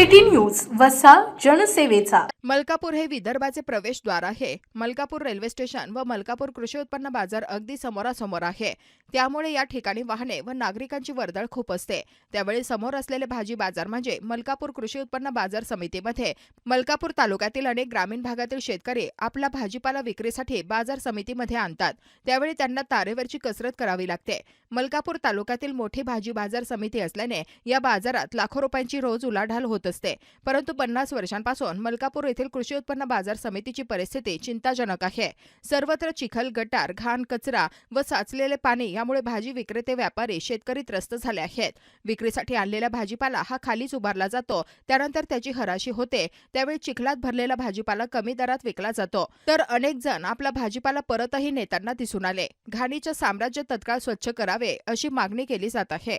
City news वसा जनसेवेचा. मलकापूर हे विदर्भाचे प्रवेशद्वार आहे. मलकापूर रेल्वे स्टेशन व मलकापूर कृषी उत्पन्न बाजार अगदी समोरासमोर आहे. त्यामुळे या ठिकाणी वाहने व नागरिकांची वर्दळ खूप असते. त्यावेळी समोर असलेले भाजी बाजार म्हणजे मलकापूर कृषी उत्पन्न बाजार समितीमध्ये. मलकापूर तालुक्यातील अनेक ग्रामीण भागातील शेतकरी आपला भाजीपाला विक्रीसाठी बाजार समितीमध्ये आणतात. त्यावेळी त्यांना तारेवरची कसरत करावी लागते. मलकापूर तालुक्यातील मोठी भाजी बाजार समिती असल्याने या बाजारात लाखो रुपयांची रोज उलाढाल होत असते. परंतु पन्नास वर्षांपासून मलकापूर येथील कृषी उत्पन्न बाजार समितीची परिस्थिती चिंताजनक आहे. सर्वत्र चिखल गटार घाण कचरा व साचलेले पाणी यामुळे भाजी विक्रेते व्यापारी शेतकरी त्रस्त झाले आहेत. विक्रीसाठी आणलेला भाजीपाला हा खालीच उभारला जातो. त्यानंतर त्याची हराशी होते. त्यावेळी चिखलात भरलेला भाजीपाला कमी दरात विकला जातो. तर अनेक जण आपला भाजीपाला परतही नेताना दिसून आले. घाणीचे साम्राज्य तत्काळ स्वच्छ करावे अशी मागणी केली जात आहे.